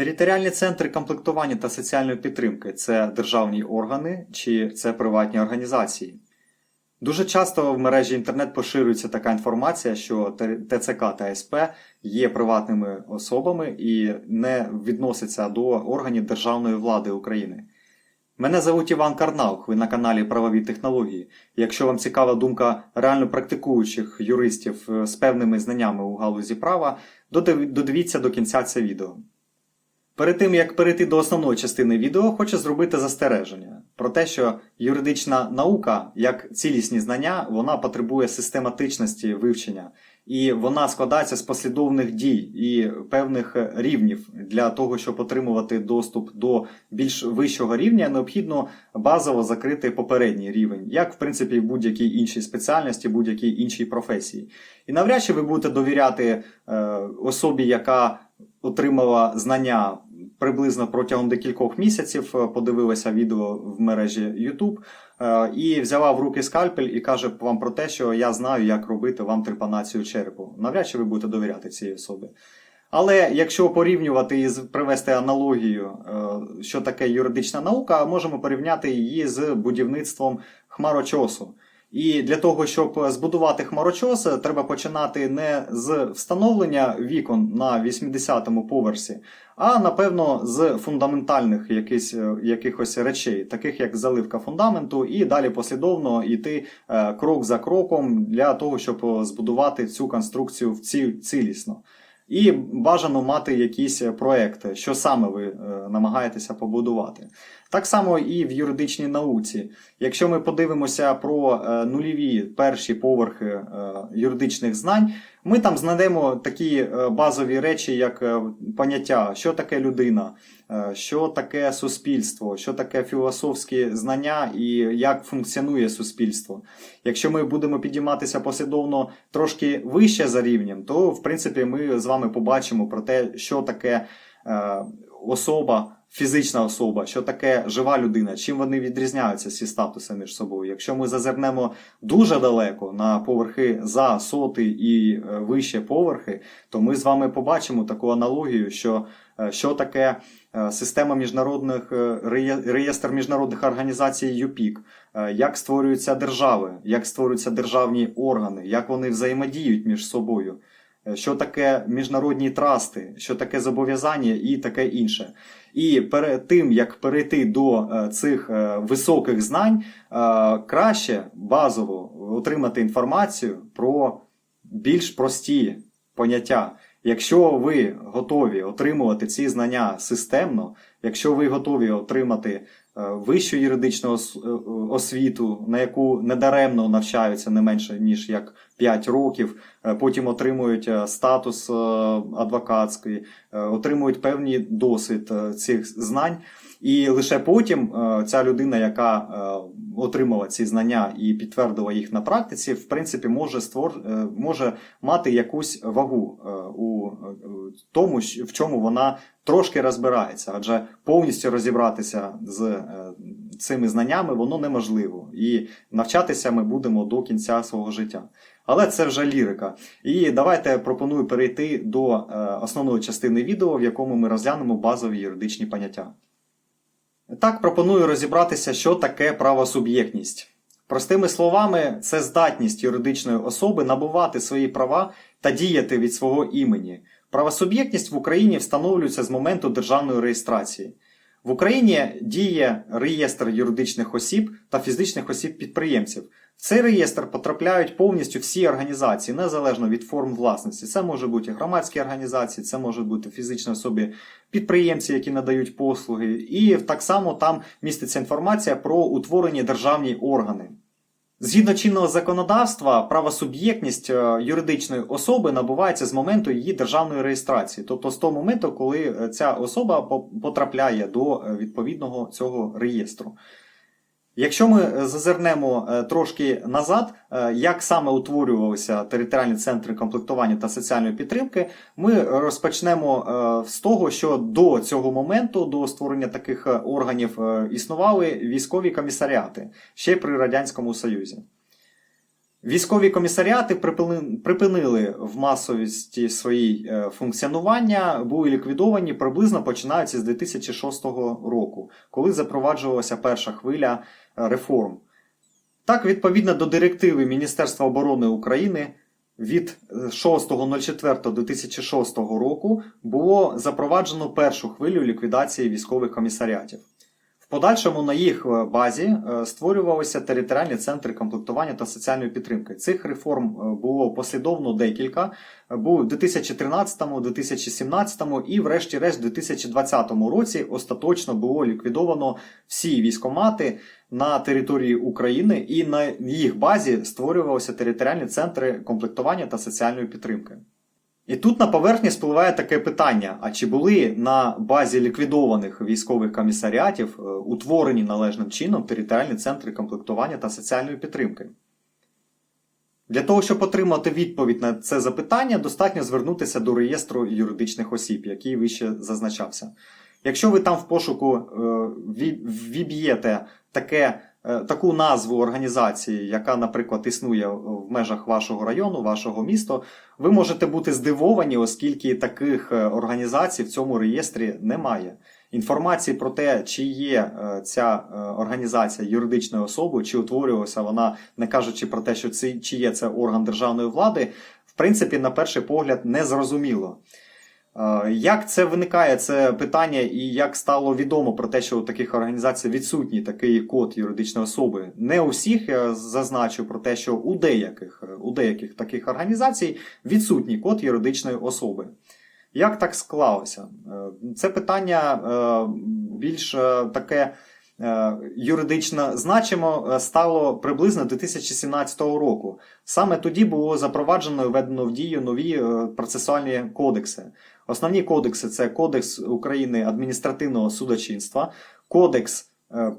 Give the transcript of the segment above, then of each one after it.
Територіальні центри комплектування та соціальної підтримки це державні органи чи це приватні організації. Дуже часто в мережі інтернет поширюється така інформація, що ТЦК та СП є приватними особами і не відносяться до органів державної влади України. Мене звуть Іван Карнаух, ви на каналі Правові технології. Якщо вам цікава думка реально практикуючих юристів е, з певними знаннями у галузі права, додивіться до кінця це відео. Перед тим як перейти до основної частини відео, хочу зробити застереження про те, що юридична наука, як цілісні знання, вона потребує систематичності вивчення, і вона складається з послідовних дій і певних рівнів для того, щоб отримувати доступ до більш вищого рівня, необхідно базово закрити попередній рівень, як в принципі в будь-якій іншій спеціальності, будь-якій іншій професії. І навряд чи ви будете довіряти е, особі, яка отримала знання приблизно протягом декількох місяців, е, подивилася відео в мережі YouTube е, і взяла в руки скальпель і каже вам про те, що я знаю, як робити вам трепанацію черепу. Навряд чи ви будете довіряти цій особі. Але якщо порівнювати і привести аналогію, е, що таке юридична наука, можемо порівняти її з будівництвом хмарочосу. І для того, щоб збудувати хмарочос, треба починати не з встановлення вікон на 80-му поверсі, а напевно з фундаментальних якихось, е, якихось речей, таких як заливка фундаменту, і далі послідовно йти е, крок за кроком для того, щоб збудувати цю конструкцію в ці, цілісно. І бажано мати якісь проекти, що саме ви е, намагаєтеся побудувати. Так само і в юридичній науці. Якщо ми подивимося про е, нульові перші поверхи е, юридичних знань, ми там знайдемо такі е, базові речі, як поняття, що таке людина, що таке суспільство, що таке філософські знання і як функціонує суспільство. Якщо ми будемо підійматися послідовно трошки вище за рівнем, то в принципі ми з вами побачимо про те, що таке особа. Фізична особа, що таке жива людина, чим вони відрізняються ці статуси між собою. Якщо ми зазирнемо дуже далеко на поверхи за соти і е, вище поверхи, то ми з вами побачимо таку аналогію, що, е, що таке е, система міжнародних реєстр міжнародних організацій ЮПІК, як створюються держави, як створюються державні органи, як вони взаємодіють між собою. Е, Що таке міжнародні трасти, що таке зобов'язання і таке інше. І перед тим як перейти до е, цих е, високих знань, краще базово отримати інформацію про більш прості поняття. Якщо ви готові отримувати ці знання системно, якщо ви готові отримати вищу юридичну е, освіту, на яку недаремно навчаються не менше ніж як 5 років, е, потім отримують е, статус е, адвокатський, е, отримують певний досвід е, цих знань. І лише потім е, ця людина, яка е, отримала ці знання і підтвердила їх на практиці, в принципі, може створ... е, може мати якусь вагу у тому, в чому вона трошки розбирається, адже повністю розібратися з цими знаннями воно неможливо. І навчатися ми будемо до кінця свого життя. Але це вже лірика. І давайте пропоную перейти до основної частини відео, в якому ми розглянемо базові юридичні поняття. Так, пропоную розібратися, що таке правосуб'єктність. Простими словами, це здатність юридичної особи набувати свої права та діяти від свого імені. Правосуб'єктність в Україні встановлюється з моменту державної реєстрації. В Україні діє реєстр юридичних осіб та фізичних осіб-підприємців. Цей реєстр потрапляють повністю всі організації, незалежно від форм власності. Це може бути громадські організації, це можуть бути фізичні особи, підприємці, які надають послуги, і так само там міститься інформація про утворені державні органи. Згідно чинного законодавства, правосуб'єктність е, юридичної особи набувається з моменту її державної реєстрації, тобто з того моменту, коли е, ця особа потрапляє до е, відповідного цього реєстру. Якщо ми е, зазирнемо е, трошки назад, е, як саме утворювалися територіальні центри комплектування та соціальної підтримки, ми розпочнемо з того, що до цього моменту, до створення таких органів, існували військові комісаріати ще при Радянському Союзі. Військові комісаріати припини- припинили в масовості своїй е, функціонування, були ліквідовані приблизно починаючи з 2006 року, коли запроваджувалася перша хвиля е, реформ. Так, відповідно до директиви Міністерства оборони України від е, 6.04.2006 року було запроваджено першу хвилю ліквідації військових комісаріатів. В подальшому на їх е, базі е, створювалися територіальні центри комплектування та соціальної підтримки. Цих реформ е, було послідовно декілька. Був у 2013, 2017 і, врешті-решт, у 2020 році остаточно було ліквідовано всі військомати на території України, і на їх базі створювалися територіальні центри комплектування та соціальної підтримки. І тут на поверхні спливає таке питання: а чи були на базі ліквідованих військових комісаріатів е, утворені належним чином територіальні центри комплектування та соціальної підтримки? Для того, щоб отримати відповідь на це запитання, достатньо звернутися до реєстру юридичних осіб, який вище зазначався. Якщо ви там в пошуку е, віб'єте таке, таку назву організації, яка, наприклад, існує в межах вашого району, вашого міста, ви можете бути здивовані, оскільки таких е, організацій в цьому реєстрі немає. Інформації про те, чи є е, ця е, організація юридичною особою, чи утворювалася вона, не кажучи про те, що це чи є це орган державної влади, в принципі, на перший погляд, не зрозуміло. Е, Як це виникає, це питання, і як стало відомо про те, що у таких організацій відсутній такий код юридичної особи? Не у всіх я зазначу про те, що у деяких, е, у деяких таких організацій відсутній код юридичної особи. Як так склалося? Е, Це питання більш таке юридично значимо стало приблизно 2017 року. Саме тоді було запроваджено і введено в дію нові процесуальні кодекси. Основні кодекси це Кодекс України адміністративного судочинства, Кодекс е,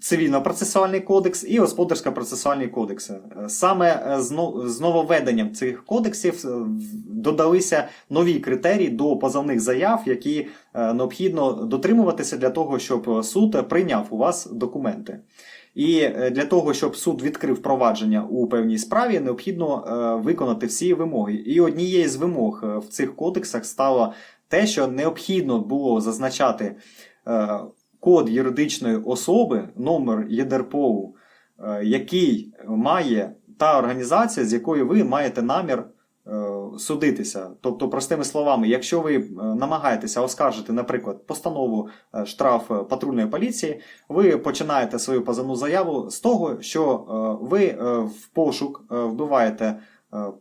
Цивільно-процесуальний кодекс і господарсько-процесуальні кодекси. Саме е, з но- нововведенням цих кодексів е, додалися нові критерії до позовних заяв, які необхідно дотримуватися для того, щоб суд прийняв у вас документи. І е, для того, щоб суд відкрив провадження у певній справі, необхідно е, виконати всі вимоги. І однією з вимог е, в цих кодексах стало те, що необхідно було зазначати код юридичної особи, номер ЄДРПОУ, який має та організація, з якою ви маєте намір судитися. Тобто, простими словами, якщо ви е, намагаєтеся оскаржити, наприклад, постанову е, штраф е, патрульної поліції, ви починаєте свою позовну заяву з того, що ви в пошук вбиваєте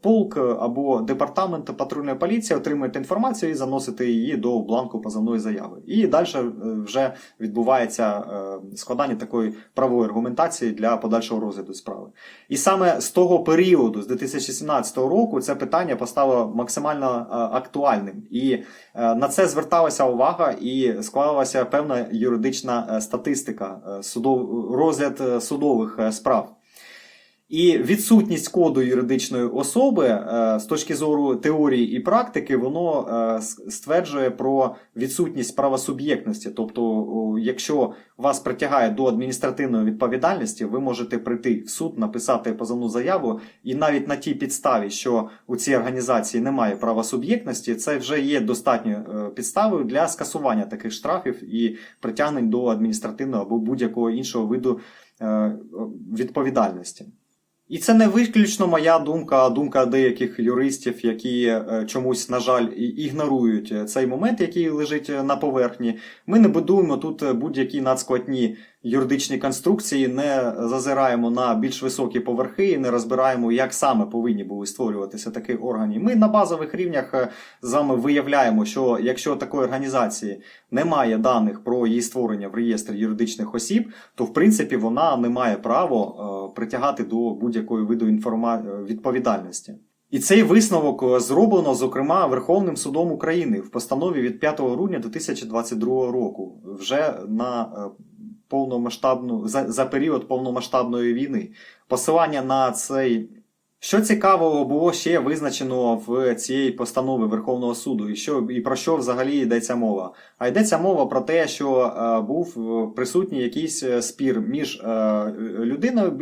полк е, або департамент патрульної поліції, отримуєте інформацію і заносите її до бланку позовної заяви. І далі е, вже відбувається е, складання такої правової аргументації для подальшого розгляду справи. І саме з того періоду, з 2017 року, це питання постало максимально е, актуальним. І е, на це зверталася увага і склалася певна юридична е, статистика, е, розгляд е, судових е, справ. І відсутність коду юридичної особи е, з точки зору теорії і практики, воно е, стверджує про відсутність правосуб'єктності. Тобто, якщо вас притягає до адміністративної відповідальності, ви можете прийти в суд, написати позовну заяву, і навіть на тій підставі, що у цій організації немає правосуб'єктності, це вже є достатньою е, підставою для скасування таких штрафів і притягнень до адміністративного або будь-якого іншого виду відповідальності. І це не виключно моя думка, а думка деяких юристів, які е, чомусь, на жаль, ігнорують е, цей момент, який лежить е, на поверхні. Ми не будуємо тут будь-які надскладні юридичні конструкції, не зазираємо на більш високі поверхи і не розбираємо, як саме повинні були створюватися такі органи. Ми на базових рівнях е, з вами виявляємо, що якщо такої організації немає даних про її створення в реєстрі юридичних осіб, то в принципі вона не має права е, притягати до будь-якої виду інформа... е, відповідальності. І цей висновок зроблено, зокрема, Верховним судом України в постанові від 5 грудня 2022 року, вже на повномасштабну за, за період повномасштабної війни. Посилання на цей Що цікавого було ще визначено в цій постанові Верховного суду, і що і про що взагалі йдеться мова? А йдеться мова про те, що е, був е, присутній якийсь е, спір між е, людиною,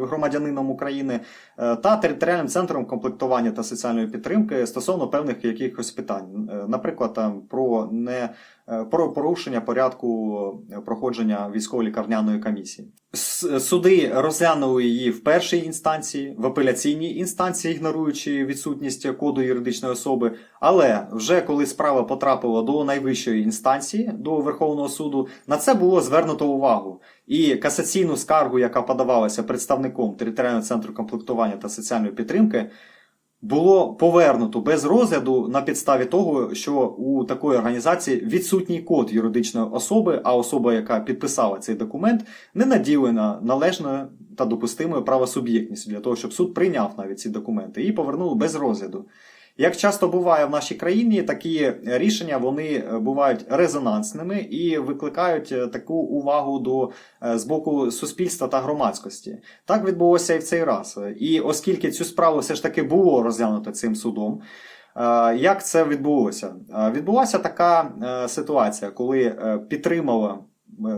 громадянином України, е, та територіальним центром комплектування та соціальної підтримки стосовно певних якихось питань, Е, наприклад, там про не про порушення порядку проходження військово-лікарняної комісії. Суди розглянули її в першій інстанції, в апеляційній інстанції, ігноруючи відсутність коду юридичної особи. Але вже коли справа потрапила до найвищої інстанції, до Верховного суду, на це було звернуто увагу. І касаційну скаргу, яка подавалася представником територіального центру комплектування та соціальної підтримки, було повернуто без розгляду на підставі того, що у такої організації відсутній код юридичної особи, а особа, яка підписала цей документ, не наділена належною та допустимою правосуб'єктністю для того, щоб суд прийняв навіть ці документи і повернули без розгляду. Як часто буває в нашій країні, такі рішення вони е, бувають резонансними і викликають е, таку увагу до е, з боку суспільства та громадськості. Так відбулося і в цей раз. І оскільки цю справу все ж таки було розглянуто цим судом. Як це відбулося? Відбулася така ситуація, коли підтримала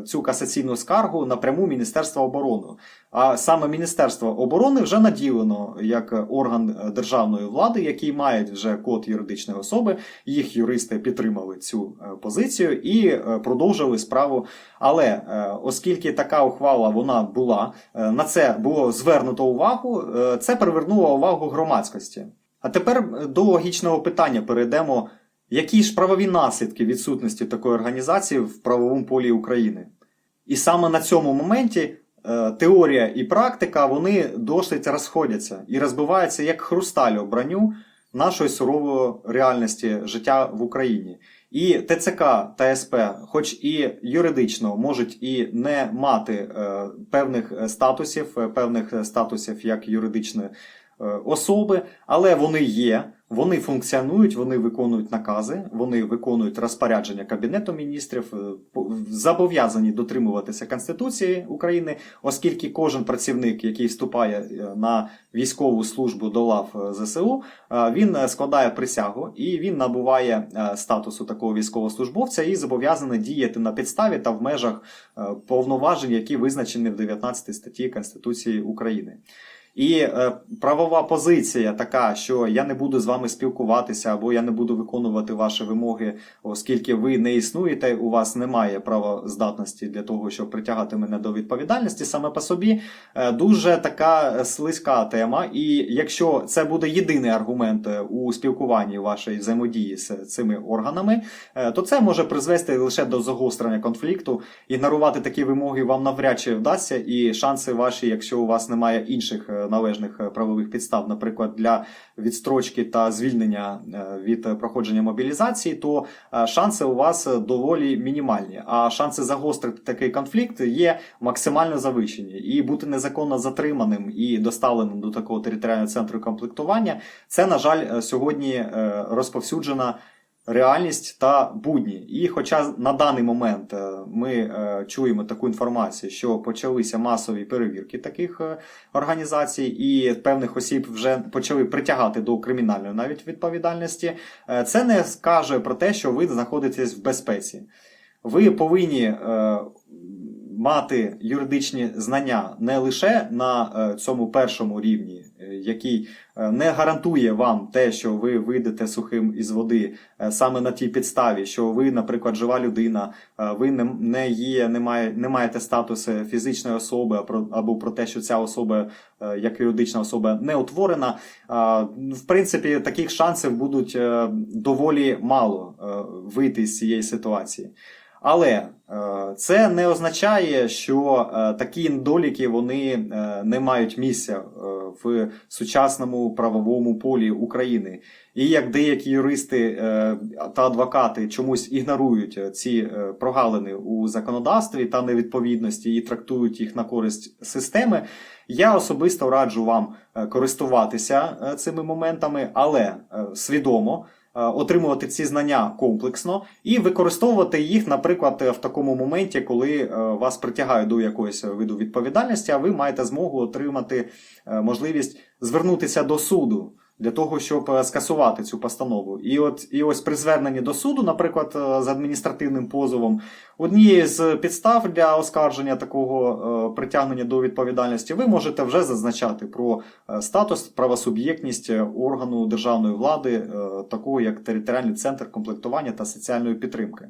цю касаційну скаргу напряму Міністерства оборони. А саме Міністерство оборони вже наділено як орган е, державної влади, який має вже код юридичної особи. Їх юристи підтримали цю е, позицію і е, продовжили справу. Але е, оскільки така ухвала вона була, е, на це було звернуто увагу, е, це привернуло увагу громадськості. А тепер е, до логічного питання перейдемо. Які ж правові наслідки відсутності такої організації в правовому полі України? І саме на цьому моменті е, теорія і практика вони досить розходяться і розбиваються як хрусталь об броню нашої сурової реальності життя в Україні. І ТЦК та СП, хоч і юридично можуть і не мати е, певних статусів, е, певних статусів як юридичної особи, але вони є. Вони функціонують, вони виконують накази, вони виконують розпорядження Кабінету міністрів, е, зобов'язані дотримуватися Конституції України, оскільки кожен працівник, який вступає е, на військову службу до лав е, ЗСУ, він складає присягу і він набуває статусу такого військовослужбовця і зобов'язаний діяти на підставі та в межах повноважень, які визначені в 19 статті Конституції України. І е, правова позиція така, що я не буду з вами спілкуватися, або я не буду виконувати ваші вимоги, оскільки ви не існуєте, у вас немає правоздатності для того, щоб притягати мене до відповідальності, саме по собі е, дуже така слизька тема. І якщо це буде єдиний аргумент е, у спілкуванні вашої взаємодії з цими органами, е, то це може призвести лише до загострення конфлікту. Ігнорувати такі вимоги вам навряд чи вдасться, і шанси ваші, якщо у вас немає інших е, належних е, правових підстав, наприклад, для відстрочки та звільнення е, від проходження мобілізації, то е, шанси у вас доволі мінімальні. А шанси загострити такий конфлікт є максимально завищені. І бути незаконно затриманим і доставленим до такого територіального центру комплектування, це, на жаль, сьогодні розповсюджена реальність та будні. І хоча на даний момент е, ми е, чуємо таку інформацію, що почалися масові перевірки таких е, організацій, і певних осіб вже почали притягати до кримінальної навіть відповідальності, це не скаже про те, що ви знаходитесь в безпеці. Ви повинні мати юридичні знання не лише на е, цьому першому рівні, е, який е, не гарантує вам те, що ви вийдете сухим із води саме на тій підставі, що ви, наприклад, жива людина, ви не, є, не, має, не маєте статусу фізичної особи, або про те, що ця особа як юридична особа не утворена. В принципі, таких шансів будуть доволі мало вийти з цієї ситуації. Але е, це не означає, що е, такі недоліки вони е, не мають місця в сучасному правовому полі України. І як деякі юристи та адвокати чомусь ігнорують ці прогалини у законодавстві та невідповідності і трактують їх на користь системи, я особисто раджу вам користуватися цими моментами, але свідомо. Отримувати ці знання комплексно і використовувати їх, наприклад, в такому моменті, коли е, вас притягають до якогось виду відповідальності, а ви маєте змогу отримати е, можливість звернутися до суду. Для того щоб е, скасувати цю постанову, і от і ось при зверненні до суду, наприклад, е, з адміністративним позовом, однією з підстав для оскарження такого е, притягнення до відповідальності, ви можете вже зазначати про статус, правосуб'єктність органу державної влади, такого як територіальний центр комплектування та соціальної підтримки.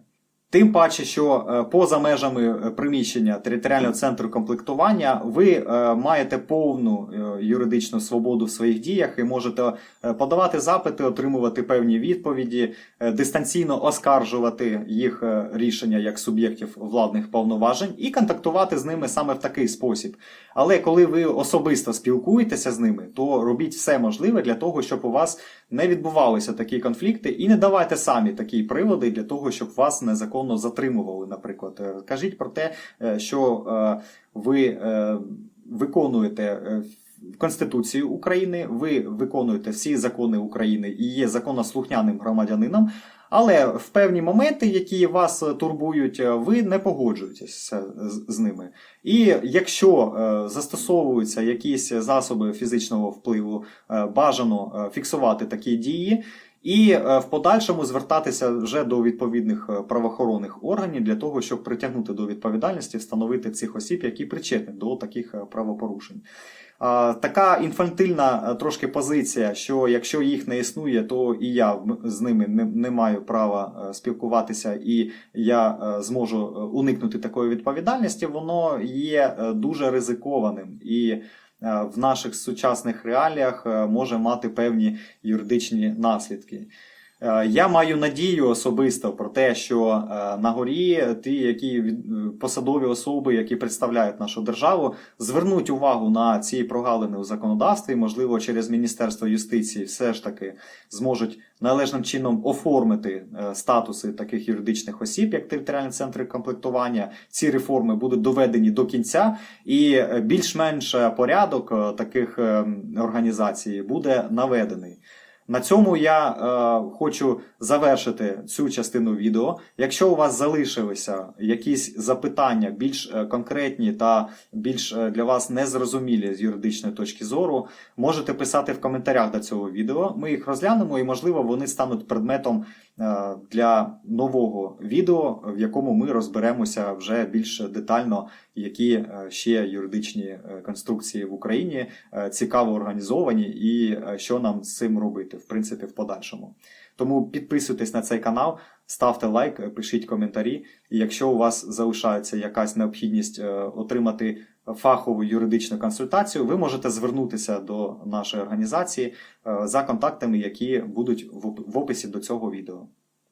Тим паче, що е, поза межами е, приміщення територіального центру комплектування ви е, маєте повну юридичну свободу в своїх діях і можете подавати запити, отримувати певні відповіді, дистанційно оскаржувати їх рішення як суб'єктів владних повноважень і контактувати з ними саме в такий спосіб. Але коли ви особисто спілкуєтеся з ними, то робіть все можливе для того, щоб у вас не відбувалися такі конфлікти, і не давайте самі такі приводи для того, щоб вас незаконно затримували. Наприклад, Е, кажіть про те, е, що е, ви виконуєте. Конституцію України, ви виконуєте всі закони України і є законослухняним громадянином, але в певні моменти, які вас турбують, ви не погоджуєтеся з, ними. І якщо застосовуються якісь засоби фізичного впливу, бажано фіксувати такі дії. І е, в подальшому звертатися вже до відповідних е, правоохоронних органів для того, щоб притягнути до відповідальності, встановити цих осіб, які причетні до таких е, правопорушень. Така інфантильна трошки позиція, що якщо їх не існує, то і я з ними не, не маю права спілкуватися, і я зможу уникнути такої відповідальності, воно є дуже ризикованим і в наших сучасних реаліях е, може мати певні юридичні наслідки. Е, Я маю надію особисто про те, що е, на горі ті, які е, посадові особи, які представляють нашу державу, звернуть увагу на ці прогалини у законодавстві, можливо, через Міністерство юстиції все ж таки зможуть належним чином оформити статуси таких юридичних осіб, як територіальні центри комплектування. Ці реформи будуть доведені до кінця, і більш-менш порядок таких е, організацій буде наведений. На цьому я е, хочу завершити цю частину відео. Якщо у вас залишилися якісь запитання більш е, конкретні та більш е, для вас незрозумілі з юридичної точки зору, можете писати в коментарях до цього відео. Ми їх розглянемо і, можливо, вони стануть предметом е, для нового відео, в якому ми розберемося вже більш детально, які е, ще юридичні конструкції в Україні цікаво організовані і що нам з цим робити, в принципі, в подальшому. Тому підписуйтесь на цей канал, ставте лайк, пишіть коментарі. І якщо у вас залишається якась необхідність е, отримати фахову юридичну консультацію, ви можете звернутися до нашої організації е, за контактами, які будуть в описі до цього відео.